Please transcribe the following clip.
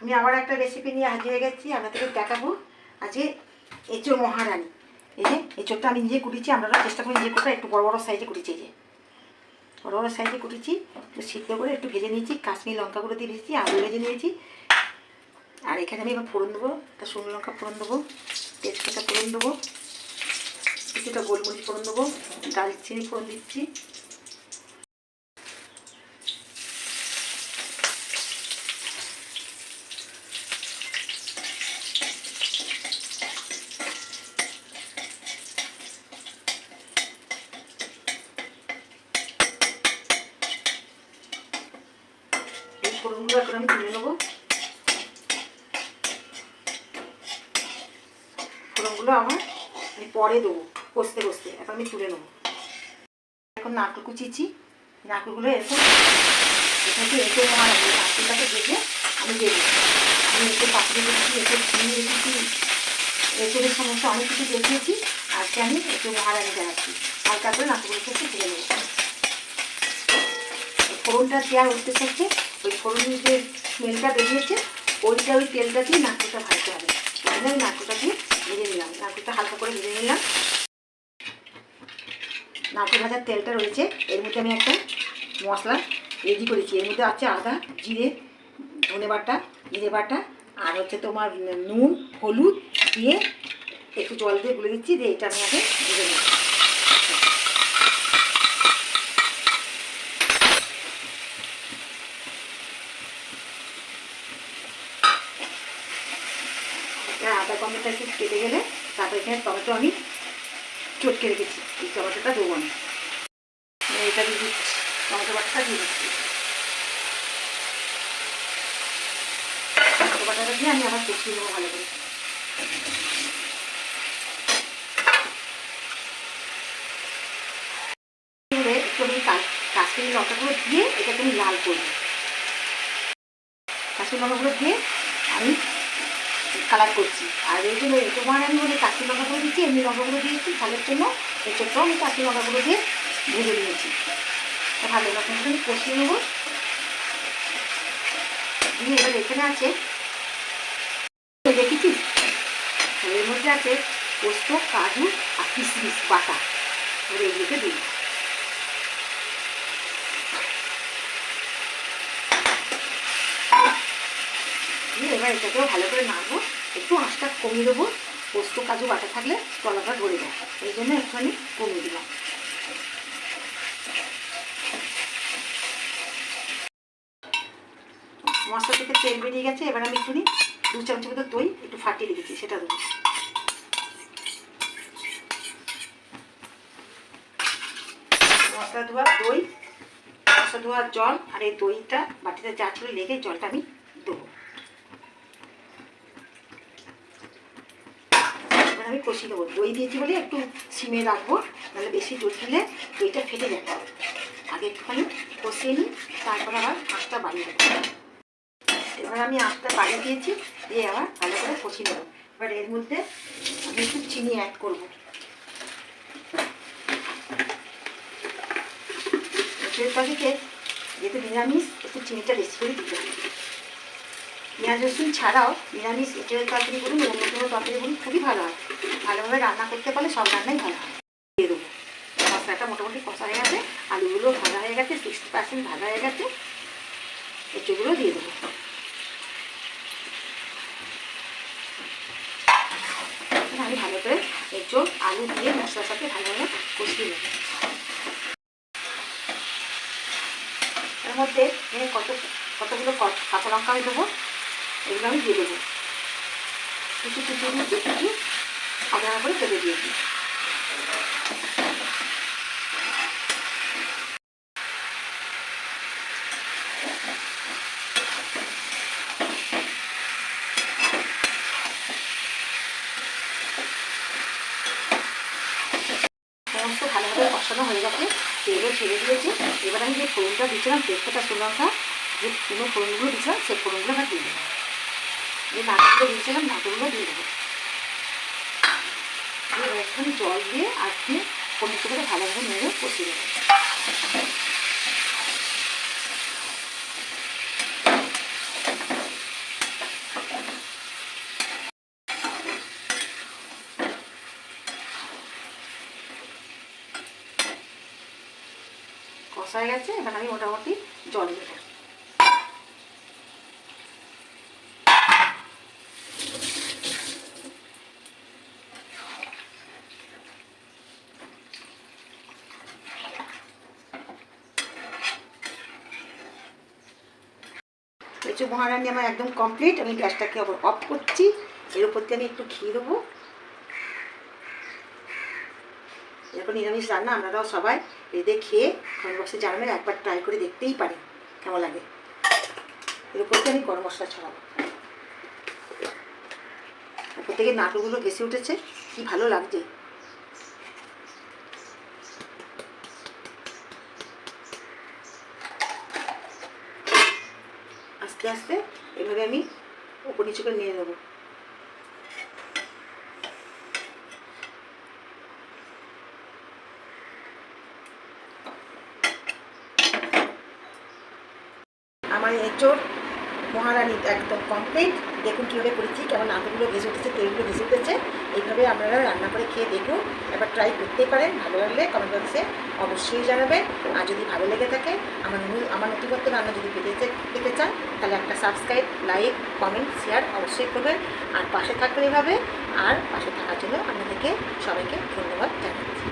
আমি আবার একটা রেসিপি নিয়ে হাজির হয়ে গেছি, আপনাদেরকে দেখাবো। আজকে এঁচোর মহারানী। এই যে, এঁচোরটা আমি নিজে কুটিছি আপনারা চেষ্টা করি নিজে কোটা একটু বড় বড় সাইজে কুটিছি, এই যে। বড় বড় সাইজে কুটিছি, একটু সিদ্ধ করে একটু ভেজে নিয়েছি, কাশ্মীর লঙ্কাগুলো দিয়ে ভেজেছি আলু ভেজে নিয়েছি। আর এখানে আমি এবার ফোড়ন দেবো, একটা শুকনো লঙ্কা ফোড়ন দেবো, তেজপাতা ফোড়ন দেবো, কিছুটা গোলমরিচ ফোড়ন দেবো, দারচিনি ফোড়ন দিচ্ছি। ফোড়নগুলো এখন আমি তুলে নেব। ফোড়নগুলো আমার আমি পরে দেবো, কষতে কষতে, এখন আমি তুলে নেব। এখন নারকেল কুচিয়েছি, নারকেলগুলো এখানে এঁচো আমার নারকেলটাকে দেখে আমি দেবো। আমি এঁচো পাখিয়ে রেখেছি এঁচো চিনি রেখেছি এঁচোদের সমস্যা অনেক কিছু দেখিয়েছি, আজকে আমি এঁচো মহারানি দেখাচ্ছি। হালকা করে নারকেলগুলোকে একটু তুলে নেব। ফোড়নটা দেওয়ার উদ্দেশ্য হচ্ছে ওই ফোড়নের যে স্মেলটা বেরিয়েছে, ওইটা ওই তেলটা দিয়ে নারকেলটা ভাজতে হবে। তাহলে আমি দিয়ে ভেজে নিলাম। নারকেলটা হালকা করে ভেজে নিলাম। নারকেল ভাজার তেলটা রয়েছে। এর মধ্যে আমি একটা মশলা রেডি করেছি। এর মধ্যে আছে আদা, জিরে, ধনে বাটা, জিরে বাটা, আর হচ্ছে তোমার নুন, হলুদ দিয়ে একটু জল দিয়ে গুলে দিচ্ছি। দিয়ে এটা আমি আগে ভেজে নিই এটা আদা টমেটো একটু কেটে গেলে তারপরে এখানে টমেটো আমি চটকে রেখেছি। এই টমেটোটা দেবো আমি। এটা দিয়ে দিচ্ছি। টমেটো বাটাটা দিয়ে দিচ্ছি। টমেটো বাটাটা দিয়ে আমি আবার কষিয়ে নেব ভালো করে। কাশ্মীরি লঙ্কাগুলো দিয়ে এটাকে আমি লাল করব। কাশ্মীরি লঙ্কাগুলো দিয়ে আমি কালার করছি। আর এই জন্য এই তোমার আমি বলে কাশ্মীর লঙ্কাগুলো দিচ্ছি, এমনি লঙ্কাগুলো দিয়েছি, ঝালের জন্য ছোট্ট আমি কাশ্মীর লঙ্কাগুলো দিয়ে ভেজে নিয়েছি। ভালো রকম করে কষিয়ে নেব। দিয়ে এবার এখানে আছে দেখেছিস? এর মধ্যে আছে পোস্ত, কাজু আর কিশমিশ বাটা। এবার এগুলোকে দিই এবার এটাকেও ভালো করে নাড়বো। একটু আঁচটা কমিয়ে দেবো। পোস্ত, কাজু, বাটা থাকলে তলাটা ধরে যায় এই জন্য একটুখানি কমিয়ে দিলাম। মশলা থেকে তেল বেরিয়ে গেছে, এবার আমি একটুখানি দু চামচ মতো দই একটু ফাটিয়ে রেখেছি, সেটা দেবো। মশলা ধোয়া, দই, মশলা ধোয়ার জল, আর এই দইটা বাটিতে যা ছিল লেগে জলটা আমি দেবো আমি কষিয়ে দেবো দই দিয়েছি বলে একটু সিমে রাখব, নাহলে বেশি দুধ দিলে দইটা ফেটে যাবে আগে একটুখানি কষিয়ে নিই, তারপর আবার আঁচটা বাড়িয়ে দেবো। এবার আমি আঁচটা বাড়িয়ে দিয়েছি, দিয়ে আবার ভালো করে কষিয়ে নেব। এবার এর মধ্যে আমি একটু চিনি অ্যাড করব। পাখিতে যেহেতু নিরামিষ, একটু চিনিটা বেশি করে দিতে হবে। পেঁয়াজ রসুন ছাড়াও নিরামিষ এঁচড়ের তরকারি বলুন অন্য কোনো তরকারি বলুন খুবই ভালো হয়। ভালোভাবে রান্না করতে পারলে সব রান্নাই ভালো হয়। দিয়ে দেবো। মশলাটা মোটামুটি কষা হয়ে গেছে, আলুগুলো ভাজা হয়ে গেছে সিক্সটি পার্সেন্ট ভাজা হয়ে গেছে। এঁচড়গুলো দিয়ে দেবো। আমি ভালো করে এঁচড় আলু দিয়ে মশলার সাথে ভালোভাবে কষিয়ে নেব। এর মধ্যে কত কতগুলো কাঁচা লঙ্কা আমি দেবো। এগুলো আমি দিয়ে দেবো। কিছু কিছু দিয়ে কিছু সাদা করে কেটে দিয়েছি সমস্ত ভালোভাবে হয়ে ছেড়ে দিয়েছে। এবার আমি যে ফোড়নটা দিচ্ছিলাম তেজপাতা শ্রীলঙ্কা যে পুরো ফোড়নগুলো দিয়েছিলাম, সেই ফোড়নগুলো আবার দিয়ে দেবো। এই যে নাটকগুলো দিয়েছিলাম নাটকগুলো দিয়ে দেবো। দিয়ে জল দিয়ে আজকে পনিরটা করে ভালোভাবে নেড়ে কষিয়ে দেবো কষা হয়ে গেছে, এবার আমি মোটামুটি জল দিয়ে দেবো। লিচু মহারানি আমার একদম কমপ্লিট আমি গ্যাসটাকে আবার অফ করছি। এর উপর দিয়ে আমি একটু ঘি দেবো। এরকম নিরামিষ রান্না আপনারাও সবাই রেঁধে খেয়ে কমেন্ট বক্সে জানাবেন, একবার ট্রাই করে দেখতেই পারেন কেমন লাগে। এর উপর দিয়ে আমি গরম মশলা ছড়াবো। উপর থেকে নাটকগুলো ভেসে উঠেছে, কি ভালো লাগছে আস্তে আস্তে এভাবে আমি উপর নিচু করে নিয়ে নেব। আমার এঁচোড় মহারানি একদম কমপ্লিট দেখুন কীভাবে করেছি, কেমন আলুগুলো ভেজে উঠেছে, তেলগুলো ভেজে উঠেছে। এইভাবে আপনারা রান্না করে খেয়ে দেখুন। এবার ট্রাই করতেই পারেন, ভালো লাগলে কমেন্ট বক্সে অবশ্যই জানাবেন। আর যদি ভালো লেগে থাকে, আমার আমার নথিপত্র রান্না যদি পেতে পেতে চান, তাহলে একটা সাবস্ক্রাইব লাইক কমেন্ট শেয়ার অবশ্যই করবেন। আর পাশে থাকবেন এভাবে। আর পাশে থাকার জন্য আপনাদেরকে সবাইকে ধন্যবাদ জানাচ্ছি।